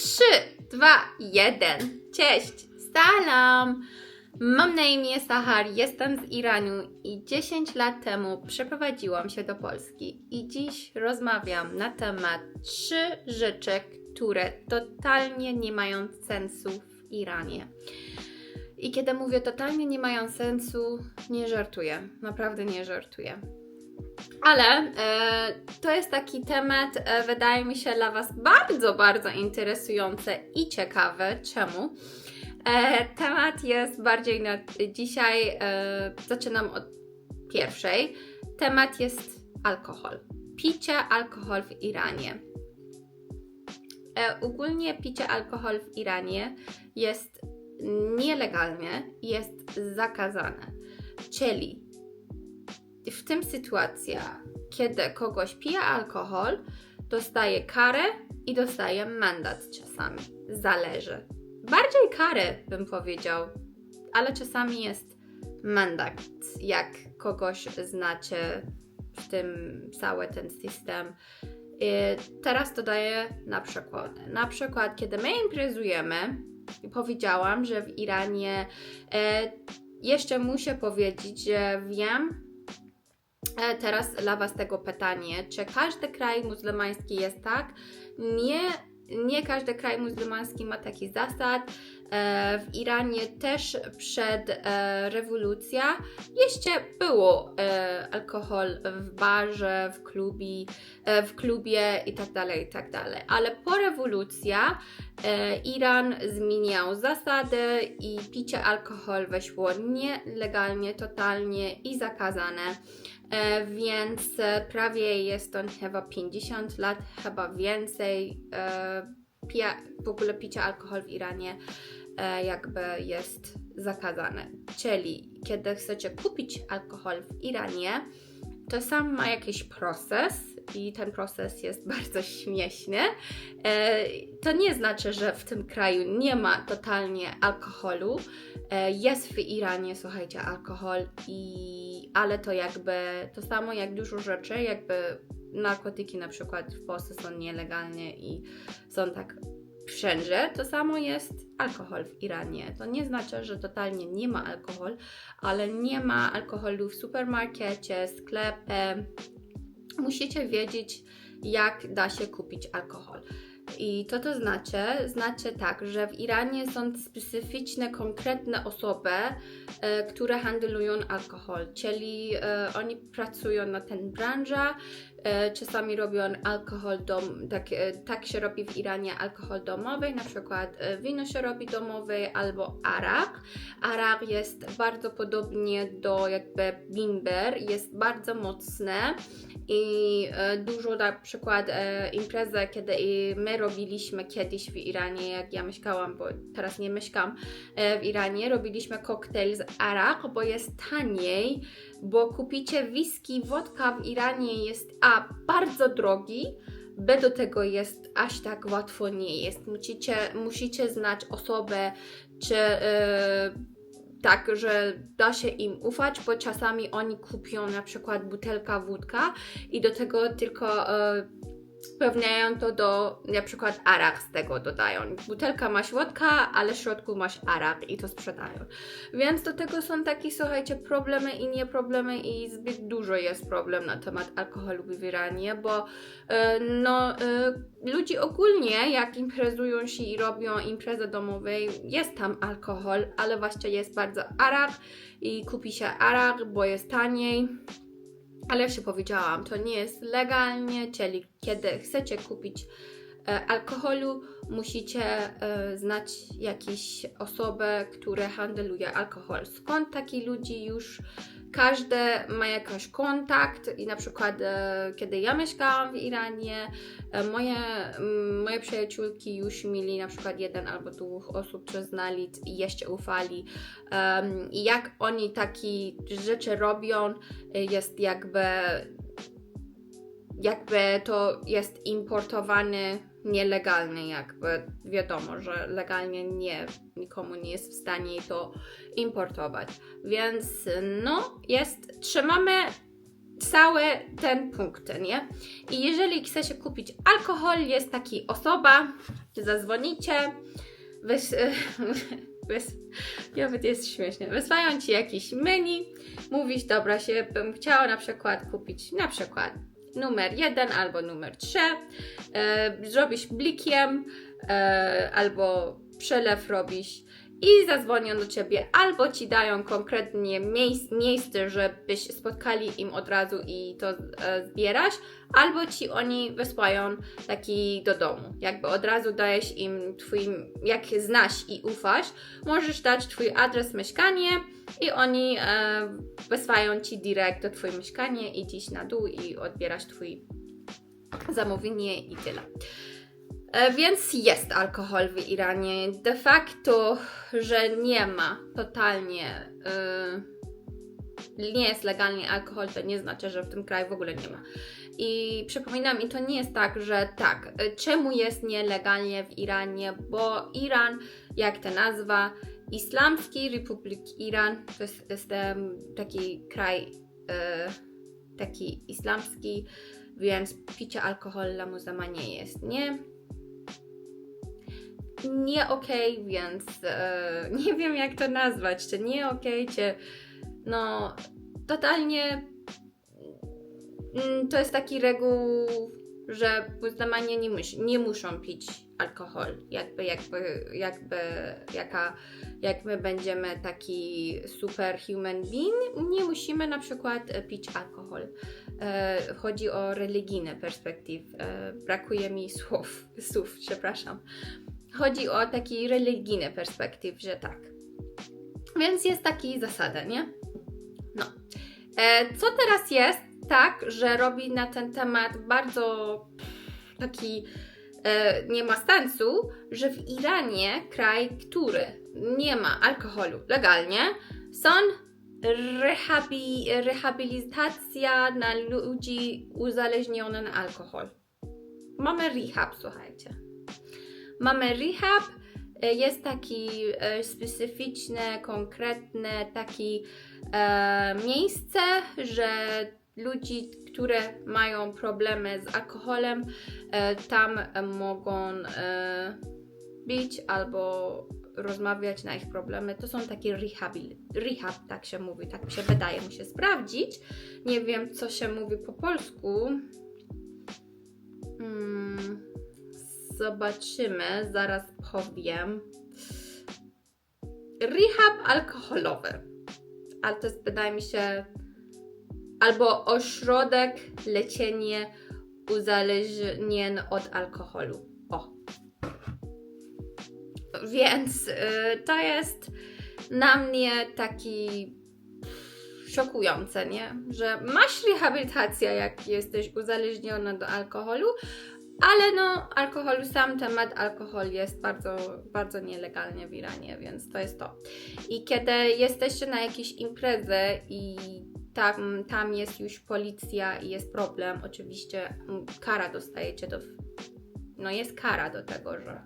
3, 2, 1. Cześć, salam! Mam na imię Sahar, jestem z Iranu i 10 lat temu przeprowadziłam się do Polski. I dziś rozmawiam na temat 3 rzeczy, które totalnie nie mają sensu w Iranie. I kiedy mówię totalnie nie mają sensu, nie żartuję. Naprawdę nie żartuję. Ale e, to jest taki temat, e, wydaje mi się, dla Was bardzo, bardzo interesujący i ciekawy. Czemu? E, temat jest bardziej na dzisiaj. Zaczynam od pierwszej. Temat jest alkohol. Picie alkohol w Iranie. Ogólnie picie alkohol w Iranie jest nielegalne, jest zakazane. Czyli w tym sytuacja, kiedy kogoś pije alkohol, dostaje karę i dostaje mandat czasami. Zależy. Bardziej karę bym powiedział, ale czasami jest mandat, jak kogoś znacie w tym cały ten system. I teraz dodaję na przykład. Na przykład, kiedy my imprezujemy, powiedziałam, że w Iranie e, jeszcze muszę powiedzieć, że wiem, Teraz dla Was tego pytanie, czy każdy kraj muzułmański jest tak? Nie, nie każdy kraj muzułmański ma taki zasad. E, W Iranie też przed e, rewolucją jeszcze było e, alkohol w barze, w, klubi, e, w klubie i tak dalej, i tak. Ale po rewolucji Iran zmieniał zasady i picie alkohol weszło nielegalnie, totalnie i zakazane. E, więc prawie jest to chyba 50 lat, chyba więcej. E, pija, w ogóle picie alkohol w Iranie jakby jest zakazane. Czyli kiedy chcecie kupić alkohol w Iranie, to sam ma jakiś proces i ten proces jest bardzo śmieszny. E, to nie znaczy, że w tym kraju nie ma totalnie alkoholu. E, jest w Iranie, słuchajcie, alkohol, i, ale to jakby to samo jak dużo rzeczy, jakby narkotyki na przykład w Polsce są nielegalne i są tak wszędzie, to samo jest alkohol w Iranie. To nie znaczy, że totalnie nie ma alkohol, ale nie ma alkoholu w supermarkecie, sklepie. Musicie wiedzieć, jak da się kupić alkohol. I to to znaczy? Znaczy tak, że w Iranie są specyficzne, konkretne osoby, e, które handlują alkohol, czyli e, oni pracują na ten branżę, e, czasami robią alkohol dom, tak, e, tak się robi w Iranie alkohol domowy, na przykład e, wino się robi domowy albo arak. Arak jest bardzo podobnie do jakby bimber, jest bardzo mocne i e, dużo na przykład e, imprezy, kiedy my robiliśmy kiedyś w Iranie, jak ja mieszkałam, bo teraz nie mieszkam e, w Iranie, robiliśmy koktajl z arak, bo jest taniej, bo kupicie whisky, wodka w Iranie jest a bardzo drogi, B do tego jest aż tak łatwo nie jest. Musicie, musicie znać osobę, czy e, tak, że da się im ufać, bo czasami oni kupią na przykład butelka wódka i do tego tylko e, pewniają to do na przykład arak z tego dodają. Butelka ma środka, ale w środku masz arak i to sprzedają. Więc do tego są takie, słuchajcie, problemy i nie problemy i zbyt dużo jest problem na temat alkoholu w Iranie, bo e, no e, ludzi ogólnie jak imprezują się i robią imprezę domowej, jest tam alkohol, ale właśnie jest bardzo arak i kupi się arak, bo jest taniej. Ale jak się powiedziałam, to nie jest legalnie, czyli kiedy chcecie kupić alkoholu, musicie e, znać jakieś osoby, które handluje alkohol. Skąd taki ludzi już? Każdy ma jakiś kontakt i na przykład e, kiedy ja mieszkałam w Iranie, e, moje, moje przyjaciółki już mieli na przykład jeden albo dwóch osób, które znali i jeszcze ufali. I jak oni takie rzeczy robią, e, jest jakby jakby to jest importowane nielegalnie, jakby wiadomo, że legalnie nie, nikomu nie jest w stanie to importować. Więc no, jest, trzymamy całe ten punkty, nie? I jeżeli chce się kupić alkohol, jest taki osoba, zadzwonicie, wys, wys, nawet jest śmiesznie, wysłają Ci jakiś menu, mówisz, dobra, się bym chciała na przykład kupić na przykład numer 1 albo numer 3, e, zrobisz blikiem e, albo przelew robisz i zadzwonią do Ciebie albo Ci dają konkretnie miejsc, miejsce, żebyś spotkali im od razu i to e, zbierasz, albo Ci oni wysłają taki do domu. Jakby od razu dajesz im Twój, jak znasz i ufasz, możesz dać Twój adres, mieszkanie i oni e, wysłają Ci direkt do Twoje mieszkanie, idziesz na dół i odbierasz Twój zamówienie i tyle. E, Więc jest alkohol w Iranie. De facto, że nie ma totalnie, y, nie jest legalnie alkohol, to nie znaczy, że w tym kraju w ogóle nie ma. I przypominam, i to nie jest tak, że tak, y, czemu jest nielegalnie w Iranie? Bo Iran, jak ta nazwa, Islamski Republik Iran, to jest, to jest taki kraj, y, taki islamski, więc picie alkoholu dla muzułma nie jest, nie? Nie okej, więc e, nie wiem jak to nazwać, czy nie okej, czy no totalnie mm, to jest taki reguł, że muzułmanie nie, mus, nie muszą pić alkohol, jakby, jakby, jakby, jaka, jak my będziemy taki super human being, nie musimy na przykład e, pić alkohol. E, chodzi o religijny perspektyw, e, brakuje mi słów, słów, przepraszam chodzi o taki religijny perspektyw, że tak. Więc jest taki zasada, nie? No. E, co teraz jest tak, że robi na ten temat bardzo taki e, nie ma sensu, że w Iranie, kraj, który nie ma alkoholu legalnie, są rehabi, rehabilitacja na ludzi uzależnionych na alkohol. Mamy rehab, słuchajcie. Mamy rehab, e, jest taki e, specyficzne, konkretne taki e, miejsce, że ludzi, które mają problemy z alkoholem, e, tam mogą e, być albo rozmawiać na ich problemy. To są takie rehabil, rehab, tak się mówi, tak mi się wydaje, muszę sprawdzić. Nie wiem, co się mówi po polsku. Zobaczymy, zaraz powiem. Rehab alkoholowy. Ale to jest, wydaje mi się, albo ośrodek leczenie uzależnień od alkoholu. O. Więc y, to jest na mnie taki szokujące, nie? Że masz rehabilitację, jak jesteś uzależniona do alkoholu, ale no, alkoholu, sam temat alkohol jest bardzo, bardzo nielegalnie w Iranie, więc to jest to. I kiedy jesteście na jakiejś imprezie i tam, tam jest już policja i jest problem, oczywiście mm, kara dostajecie do... No jest kara do tego, że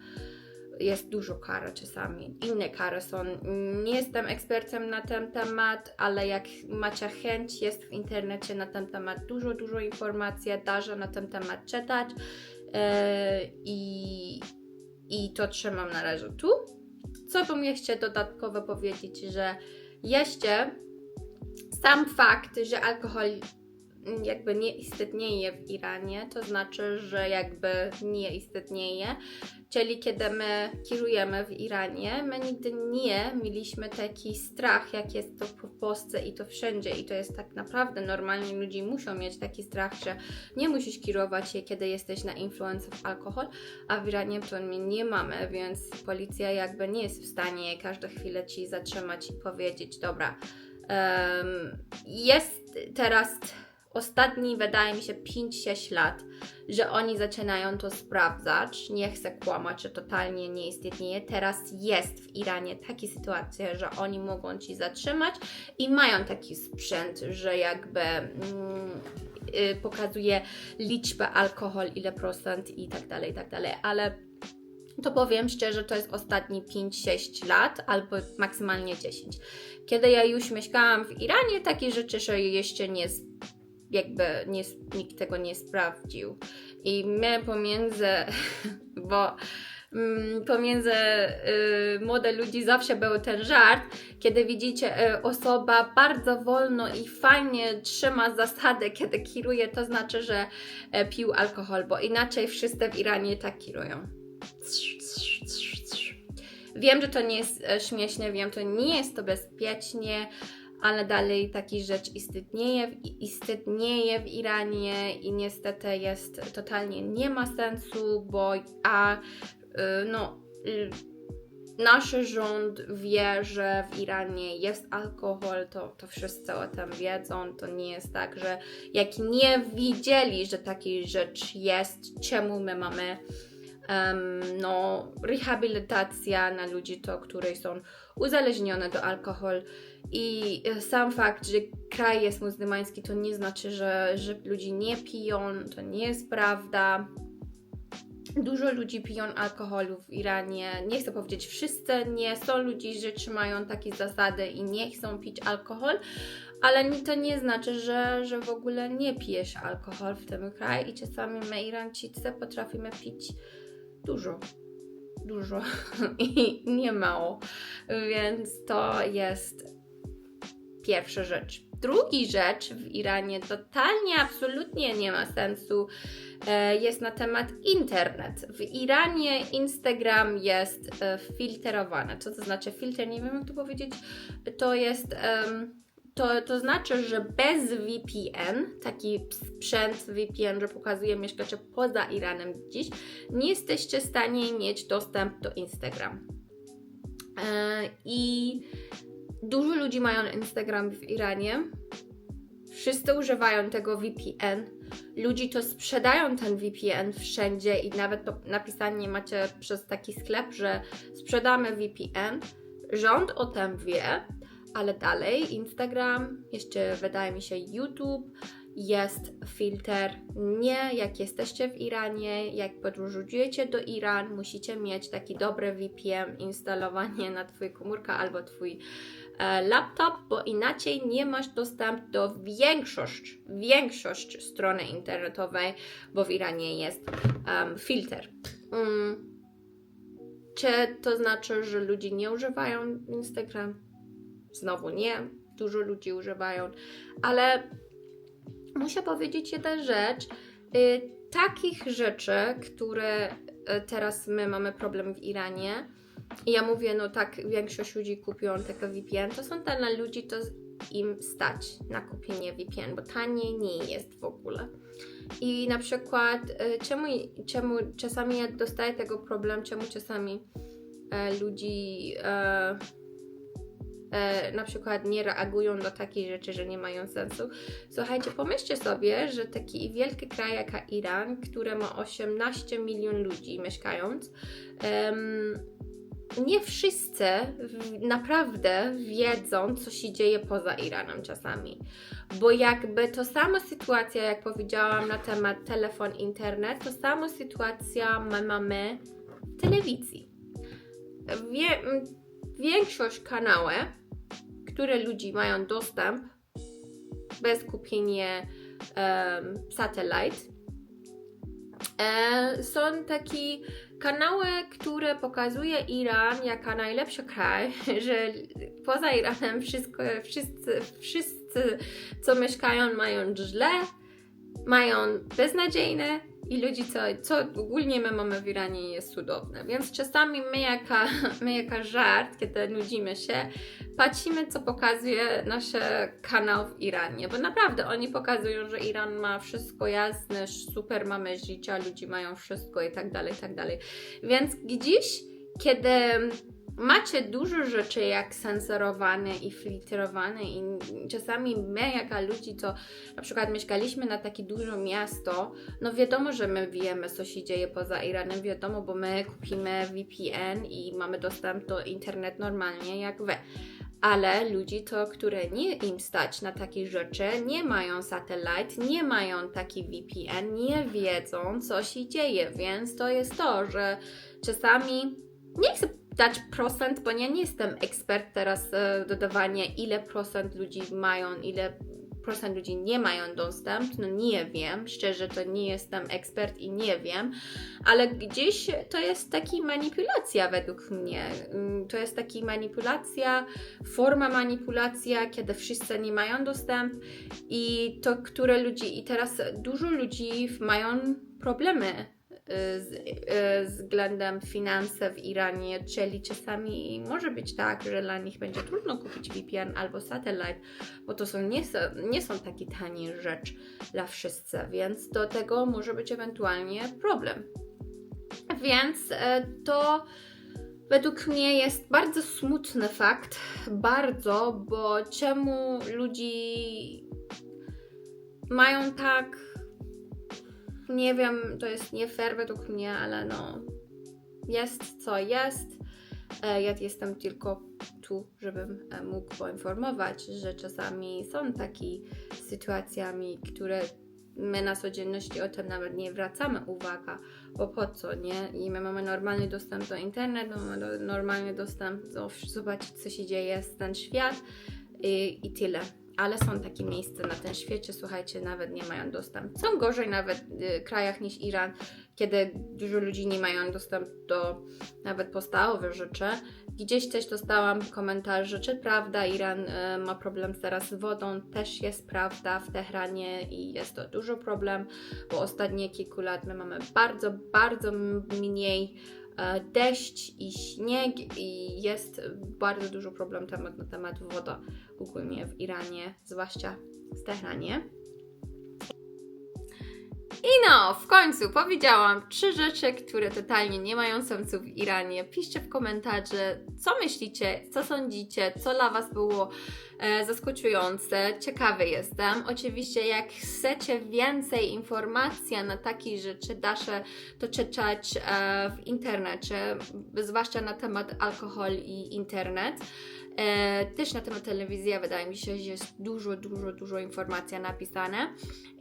jest dużo kar czasami. Inne kary są. Nie jestem ekspertem na ten temat, ale jak macie chęć, jest w internecie na ten temat dużo, dużo informacji, darzę na ten temat czytać i, i to trzymam na razie tu. Co bym jeszcze dodatkowo powiedzieć, że jeszcze sam fakt, że alkohol jakby nie istnieje w Iranie, to znaczy, że jakby nie istnieje. Czyli kiedy my kierujemy w Iranie, my nigdy nie mieliśmy taki strach, jak jest to w Polsce i to wszędzie. I to jest tak naprawdę normalnie ludzie muszą mieć taki strach, że nie musisz kierować się, kiedy jesteś na influenza w alkohol, a w Iranie to nie mamy, więc policja jakby nie jest w stanie każdą chwilę ci zatrzymać i powiedzieć, dobra, um, jest teraz ostatni, wydaje mi się, 5-6 lat, że oni zaczynają to sprawdzać. Nie chcę kłamać, że totalnie nie istnieje. Teraz jest w Iranie taka sytuacja, że oni mogą ci zatrzymać i mają taki sprzęt, że jakby. Mm, y, pokazuje liczbę alkohol, ile procent i tak dalej, i tak dalej, ale to powiem szczerze, to jest ostatni 5-6 lat albo maksymalnie 10. Kiedy ja już mieszkałam w Iranie, takie rzeczy się jeszcze nie jakby nie, nikt tego nie sprawdził. I my pomiędzy, bo mm, pomiędzy y, młode ludzi zawsze był ten żart, kiedy widzicie y, osoba bardzo wolno i fajnie trzyma zasady, kiedy kieruje, to znaczy, że e, pił alkohol, bo inaczej wszyscy w Iranie tak kierują. Wiem, że to nie jest e, śmieszne, wiem, to nie jest to bezpiecznie, ale dalej taki rzecz istnieje, istnieje w Iranie i niestety jest totalnie nie ma sensu, bo a y, no y, nasz rząd wie, że w Iranie jest alkohol, to, to wszyscy o tym wiedzą. To nie jest tak, że jak nie widzieli, że taka rzecz jest, czemu my mamy em, no, rehabilitacja na ludzi, to, którzy są uzależnione do alkoholu. I e, sam fakt, że kraj jest muzułmański, to nie znaczy, że, że ludzie nie piją, to nie jest prawda. Dużo ludzi piją alkoholu w Iranie. Nie chcę powiedzieć wszyscy, nie. Są ludzie, że trzymają takie zasady i nie chcą pić alkohol, ale to nie znaczy, że, że w ogóle nie pijesz alkohol w tym kraju i czasami my Irańczycy potrafimy pić dużo. Dużo i nie mało. Więc to jest pierwsza rzecz. Drugi rzecz w Iranie totalnie, absolutnie nie ma sensu, e, jest na temat internet. W Iranie Instagram jest e, filtrowany. Co to znaczy filtr? Nie wiem jak to powiedzieć. To jest... em, to, to znaczy, że bez VPN, taki sprzęt VPN, że pokazuje mieszkacze poza Iranem dziś, nie jesteście w stanie mieć dostęp do Instagram. E, I dużo ludzi mają Instagram w Iranie. Wszyscy używają tego VPN. Ludzi to sprzedają ten VPN wszędzie i nawet to napisanie macie przez taki sklep, że sprzedamy VPN. Rząd o tym wie, ale dalej Instagram, jeszcze wydaje mi się YouTube, jest filtr. Nie, jak jesteście w Iranie, jak podróżujecie do Iran, musicie mieć taki dobry VPN instalowanie na Twój komórka albo Twój e, laptop, bo inaczej nie masz dostępu do większość, większość strony internetowej, bo w Iranie jest em, filtr. Mm. Czy to znaczy, że ludzie nie używają Instagram? Znowu nie, dużo ludzi używają, ale muszę powiedzieć jedną rzecz. Y, takich rzeczy, które y, teraz my mamy problem w Iranie, ja mówię, no tak, większość ludzi kupią tego VPN, to są dla ludzi, to im stać na kupienie VPN, bo taniej nie jest w ogóle. I na przykład, y, czemu, czemu czasami ja dostaję tego problem, czemu czasami e, ludzi e, e, na przykład nie reagują do takich rzeczy, że nie mają sensu. Słuchajcie, pomyślcie sobie, że taki wielki kraj jak Iran, który ma 18 milion ludzi mieszkając, em, nie wszyscy naprawdę wiedzą, co się dzieje poza Iranem czasami. Bo jakby to sama sytuacja, jak powiedziałam na temat telefon, internet, to sama sytuacja my mamy telewizji. Wie, większość kanały, które ludzi mają dostęp bez kupienia um, satellite, e, są takie kanały, które pokazuje Iran jako najlepszy kraj, że poza Iranem wszystko, wszyscy, wszyscy, co mieszkają, mają źle, mają beznadziejne i ludzi, co, co ogólnie my mamy w Iranie jest cudowne. Więc czasami my jaka, my jaka żart, kiedy nudzimy się, patrzymy, co pokazuje nasz kanał w Iranie, bo naprawdę oni pokazują, że Iran ma wszystko jasne, super mamy życia, ludzie mają wszystko i tak dalej, i tak dalej. Więc gdzieś, kiedy macie dużo rzeczy jak sensurowane i filtrowane i czasami my, jako ludzi, co na przykład mieszkaliśmy na takie duże miasto, no wiadomo, że my wiemy, co się dzieje poza Iranem, wiadomo, bo my kupimy VPN i mamy dostęp do internetu normalnie jak wy. Ale ludzi to, które nie im stać na takie rzeczy, nie mają satellite, nie mają taki VPN, nie wiedzą, co się dzieje, więc to jest to, że czasami nie chcę dać procent, bo ja nie jestem ekspert teraz e, ile procent ludzi mają, ile procent ludzi nie mają dostęp, no nie wiem, szczerze to nie jestem ekspert i nie wiem, ale gdzieś to jest taki manipulacja według mnie. Mm, To jest taki manipulacja, forma manipulacja, kiedy wszyscy nie mają dostęp i to, które ludzi, i teraz dużo ludzi mają problemy z, y, względem finanse w Iranie, czyli czasami może być tak, że dla nich będzie trudno kupić VPN albo satellite, bo to są nie, nie są takie tanie rzecz dla wszyscy, więc do tego może być ewentualnie problem. Więc e, to według mnie jest bardzo smutny fakt, bardzo, bo czemu ludzi mają tak nie wiem, to jest nie fair według mnie, ale no jest co jest. E, Ja jestem tylko tu, żebym e, mógł poinformować, że czasami są takie sytuacjami, które my na codzienności o tym nawet nie zwracamy uwaga, bo po co, nie? I my mamy normalny dostęp do internetu, mamy normalny dostęp do zobaczyć, co się dzieje z ten świat i, i tyle. Ale są takie miejsca na tym świecie, słuchajcie, nawet nie mają dostępu. Są gorzej nawet w krajach niż Iran, kiedy dużo ludzi nie mają dostępu do nawet podstawowych rzeczy. Gdzieś też dostałam komentarz, że czy prawda, Iran y, ma problem teraz z wodą, też jest prawda w Teheranie i jest to duży problem, bo ostatnie kilku lat my mamy bardzo, bardzo mniej deszcz i śnieg i jest bardzo dużo problem temat, na temat woda ogólnie w Iranie, zwłaszcza w Teheranie. No, w końcu powiedziałam trzy rzeczy, które totalnie nie mają sensu w Iranie. Piszcie w komentarzu, co myślicie, co sądzicie, co dla Was było e. Ciekawy jestem. Oczywiście, jak chcecie więcej informacji na takie rzeczy, dasze to czytać e, w internecie, zwłaszcza na temat alkohol i internet. E, też na temat telewizji wydaje mi się, że jest dużo, dużo, dużo informacji napisane.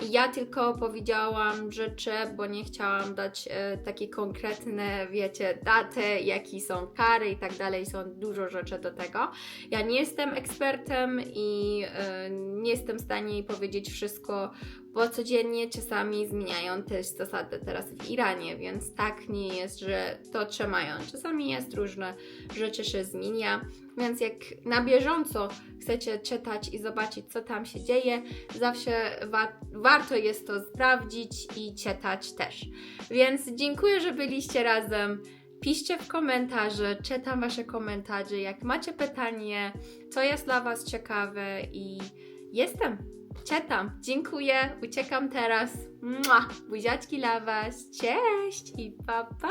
Ja tylko powiedziałam rzeczy, bo nie chciałam dać e, takie konkretne, wiecie, daty, jakie są kary i tak dalej. Są dużo rzeczy do tego. Ja nie jestem ekspertem i e, nie jestem w stanie powiedzieć wszystko, bo codziennie czasami zmieniają też zasady teraz w Iranie, więc tak nie jest, że to trzymają. Czasami jest różne rzeczy się zmienia, więc jak na bieżąco chcecie czytać i zobaczyć, co tam się dzieje, zawsze wa- warto jest to sprawdzić i czytać też. Więc dziękuję, że byliście razem. Piszcie w komentarze, czytam Wasze komentarze. Jak macie pytanie, co jest dla Was ciekawe i jestem. Czytam. Dziękuję. Uciekam teraz. Mua. Buziaczki dla Was. Cześć i pa pa.